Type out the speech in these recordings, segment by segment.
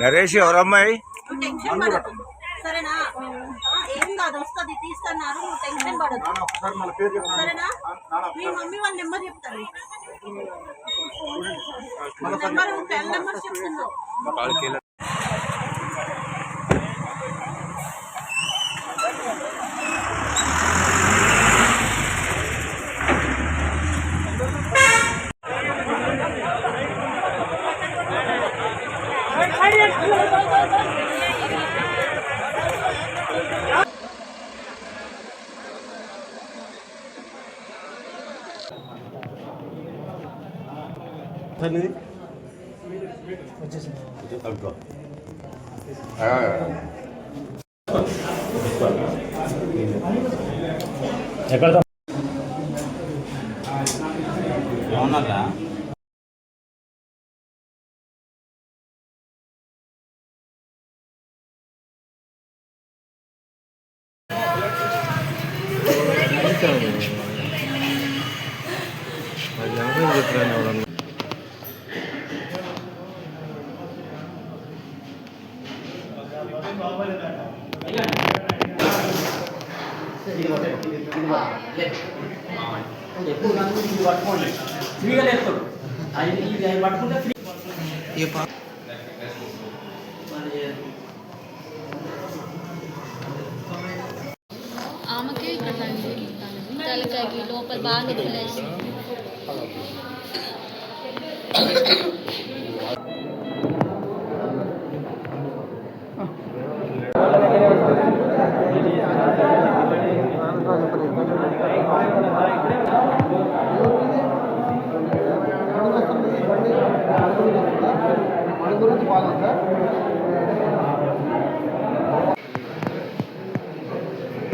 నరేష్ ఎవరమ్మాయి? సరేనా? ఏం కాదు వస్తుంది తీస్తున్నారు నువ్వు టెన్షన్ పడదు సరేనా? మీ మమ్మీ వాళ్ళ నెంబర్ చెప్తారు నెంబర్ టెన్ నెంబర్స్ చెప్తున్నావు ఫ్రీగా లేపుతాడు అది ఇది అది పట్టుకుంటే ఫ్రీ తలకాయకి లోపల బాగా నొప్పులేసి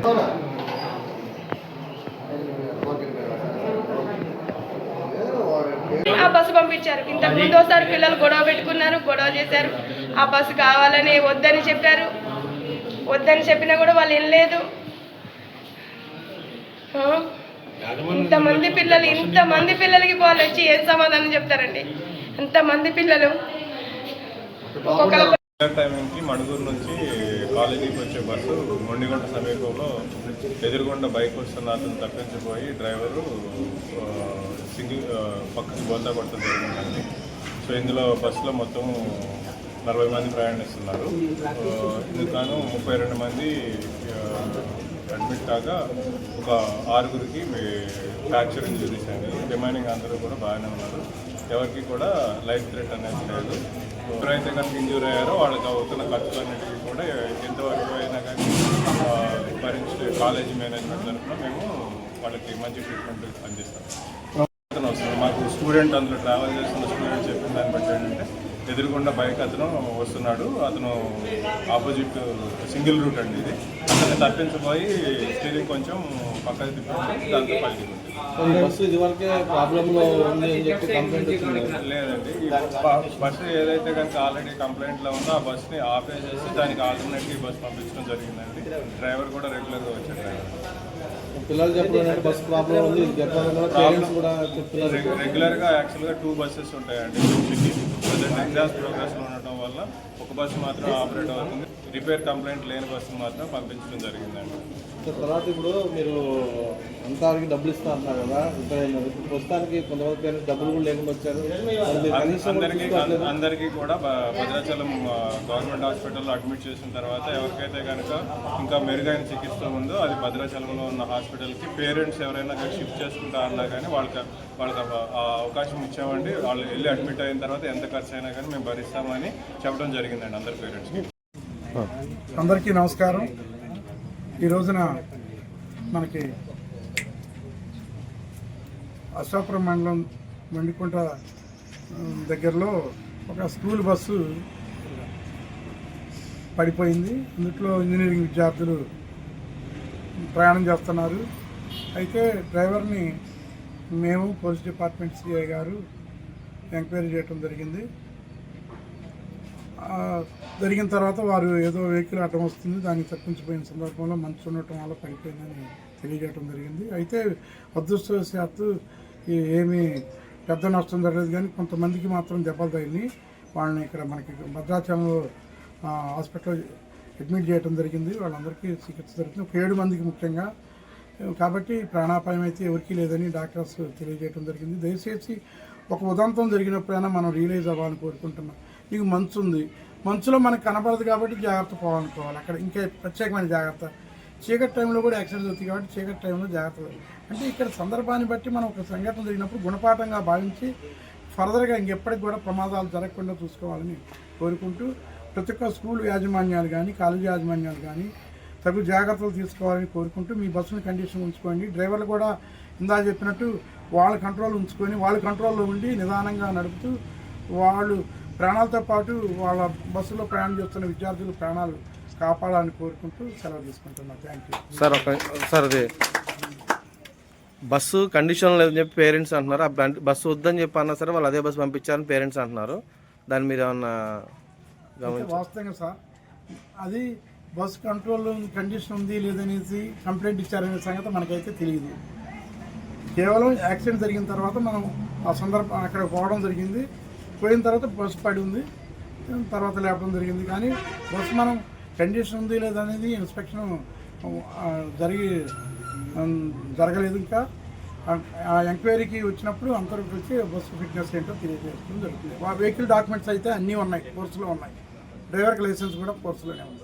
ఆ బస్సు పంపించారు. ఇంతకు ముందు ఒకసారి పిల్లలు గొడవ పెట్టుకున్నారు గొడవ చేశారు. ఆ బస్సు కావాలని వద్దని చెప్పారు. వద్దని చెప్పినా కూడా వాళ్ళు వెళ్ళలేదు ఆ? ఇంతమంది పిల్లలు ఇంతమంది పిల్లలకి వాళ్ళు వచ్చి ఏం సమాధానం చెప్తారండి? ఇంతమంది పిల్లలు. ఒక్కొక్కరు ఎగ్జాక్ట్ టైంకి మణుగూరు నుంచి కాలేజీకి వచ్చే బస్సు మొండిగొండ సమీపంలో ఎదురుగుండ బైక్ వస్తున్న అతను తప్పించిపోయి డ్రైవరు సింగిల్ పక్కకి బోల్తా కొట్టడం జరిగిందండి. సో ఇందులో బస్సులో మొత్తం నలభై మంది ప్రయాణిస్తున్నారు. ఇందుకు ముప్పై రెండు మంది అడ్మిట్ కాగా ఒక ఆరుగురికి ఫ్రాక్చర్ ఇంజురీస్ అండి. రిమైనింగ్ అందరూ కూడా బాగానే ఉన్నారు. ఎవరికి కూడా లైఫ్ థ్రెట్ అనేది లేదు. ఎవరైతే కనుక ఇంజూర్ అయ్యారో వాళ్ళకి అవుతున్న ఖర్చులన్నిటికీ కూడా ఎంతవరకు అయినా కానీ భరించి కాలేజీ మేనేజ్మెంట్ తరఫున మేము వాళ్ళకి మంచి ట్రీట్మెంట్ అందిస్తాం. వస్తున్నాడు మాకు స్టూడెంట్ అందులో ట్రావెల్ చేస్తున్న స్టూడెంట్ చెప్పిన దాన్ని బట్టి ఏంటంటే ఎదురుగుండా బైక్ అతను వస్తున్నాడు. అతను ఆపోజిట్ సింగిల్ రూట్ అండి ఇది. అతన్ని తప్పించబోయి స్టీరింగ్ కొంచెం పక్కకి తిప్పించి దాంతో పలికి బస్సు ఇదివరకే ప్రాబ్లంలో ఉంది అని చెప్పి కంప్లైంట్ వచ్చింది లేదండి. బస్సు ఏదైతే కనుక ఆల్రెడీ కంప్లైంట్లో ఉందో ఆ బస్ని ఆపేసేసి దానికి ఆల్టర్నేటివ్ బస్ పంపించడం జరిగిందండి. డ్రైవర్ కూడా రెగ్యులర్గా వచ్చాడు డ్రైవర్. పిల్లలు చెప్పడం బస్సు ప్రాబ్లం ఉంది. పేరెంట్స్ కూడా చెప్తున్నారు. రెగ్యు- రెగ్యులర్గా యాక్చువల్గా టూ బస్సెస్ ఉంటాయండి. ప్రజెంట్ ఎగ్జామ్స్ ప్రోగ్రెస్లో ఉండటం వల్ల ఒక బస్సు మాత్రం ఆపరేట్ అవుతుంది. రిపేర్ కంప్లైంట్ లేని బస్సు మాత్రం పంపించడం జరిగిందండి. తర్వాత ఇప్పుడు మీరు అంతానికి డబ్బులు ఇస్తా అంటున్నారు కదా ఇప్పుడు ప్రస్తుతానికి కొంతమంది పేరెంట్స్ డబ్బులు కూడా లేకుండా వచ్చారు. అందరికీ కూడా భద్రాచలం గవర్నమెంట్ హాస్పిటల్లో అడ్మిట్ చేసిన తర్వాత ఎవరికైతే కనుక ఇంకా మెరుగైన చికిత్స ఉందో అది భద్రాచలంలో ఉన్న హాస్పిటల్కి పేరెంట్స్ ఎవరైనా కానీ షిఫ్ట్ చేసుకుంటా అన్నా కానీ వాళ్ళకి వాళ్ళకి అవకాశం ఇచ్చామండి. వాళ్ళు వెళ్ళి అడ్మిట్ అయిన తర్వాత ఎంత ఖర్చు అయినా కానీ మేము భరిస్తామని చెప్పడం జరిగిందండి అందరి పేరెంట్స్కి. అందరికీ నమస్కారం. ఈ రోజున మనకి అశ్వాపురం మండలం మండికుంట దగ్గరలో ఒక స్కూల్ బస్సు పడిపోయింది. ఇందులో ఇంజనీరింగ్ విద్యార్థులు ప్రయాణం చేస్తున్నారు. అయితే డ్రైవర్ని మేము పోలీస్ డిపార్ట్మెంట్ సిఐ గారు ఎంక్వైరీ చేయడం జరిగింది. జరిగిన తర్వాత వారు ఏదో వెహికల్ అడ్డం వస్తుంది దాన్ని తప్పించిపోయిన సందర్భంలో మంచు ఉండటం వల్ల పడిపోయిందని తెలియజేయడం జరిగింది. అయితే అదృష్టవశాత్తు ఏమీ పెద్ద నష్టం జరగలేదు కానీ కొంతమందికి మాత్రం దెబ్బలు తగిలి వాళ్ళని ఇక్కడ మనకి భద్రాచలంలో హాస్పిటల్లో అడ్మిట్ చేయడం జరిగింది. వాళ్ళందరికీ చికిత్స జరుగుతుంది. ఒక ఏడు మందికి ముఖ్యంగా. కాబట్టి ప్రాణాపాయం అయితే ఎవరికీ లేదని డాక్టర్స్ తెలియజేయడం జరిగింది. దయచేసి ఒక ఉదంతం జరిగినప్పుడైనా మనం రియలైజ్ అవ్వాలని కోరుకుంటున్నాం. నీకు మంచు ఉంది మంచులో మనకు కనపడదు కాబట్టి జాగ్రత్త పోవాలనుకోవాలి. అక్కడ ఇంకా ప్రత్యేకమైన జాగ్రత్త చీకటి టైంలో కూడా యాక్సిడెంట్ అవుతుంది కాబట్టి చీకటి టైంలో జాగ్రత్తలు. అంటే ఇక్కడ సందర్భాన్ని బట్టి మనం ఒక సంఘటన జరిగినప్పుడు గుణపాఠంగా భావించి ఫర్దర్గా ఇంకెప్పటికి కూడా ప్రమాదాలు జరగకుండా చూసుకోవాలని కోరుకుంటూ ప్రతి ఒక్క స్కూల్ యాజమాన్యాలు కానీ కాలేజీ యాజమాన్యాలు కానీ తగు జాగ్రత్తలు తీసుకోవాలని కోరుకుంటూ మీ బస్సుని కండిషన్ ఉంచుకోండి. డ్రైవర్లు కూడా ఇందా చెప్పినట్టు వాళ్ళ కంట్రోల్ ఉంచుకొని వాళ్ళ కంట్రోల్లో ఉండి నిదానంగా నడుపుతూ వాళ్ళు ప్రాణాలతో పాటు వాళ్ళ బస్సులో ప్రయాణం చేస్తున్న విద్యార్థుల ప్రాణాలు కాపాడాలని కోరుకుంటూ సెలవు తీసుకుంటున్నాను థ్యాంక్ యూ సార్ ఒక సార్ అది బస్సు కండిషన్ లేదని చెప్పి పేరెంట్స్ అంటున్నారు. ఆ బస్సు వద్దని చెప్పి అన్నా సరే వాళ్ళు అదే బస్సు పంపించారని పేరెంట్స్ అంటున్నారు. దాని మీద ఏమన్నా వాస్తవంగా సార్ అది బస్ కంట్రోల్ కండిషన్ ఉంది లేదనేసి కంప్లైంట్ ఇచ్చారనే సంగతి మనకైతే తెలియదు. కేవలం యాక్సిడెంట్ జరిగిన తర్వాత మనం ఆ సందర్భం అక్కడ పోవడం జరిగింది. పోయిన తర్వాత బస్సు పడి ఉంది. తర్వాత లేపడం జరిగింది. కానీ బస్సు మనం కండిషన్ ఉంది లేదనేది ఇన్స్పెక్షన్ జరిగి జరగలేదు ఇంకా. ఆ- ఎంక్వైరీకి వచ్చినప్పుడు అందరికి వచ్చి బస్సు ఫిట్నెస్ ఏంటో తెలియజేయడం జరుగుతుంది. వెహికల్ డాక్యుమెంట్స్ అయితే అన్నీ ఉన్నాయి కోర్సులో ఉన్నాయి. డ్రైవర్కి లైసెన్స్ కూడా కోర్సులోనే ఉంది.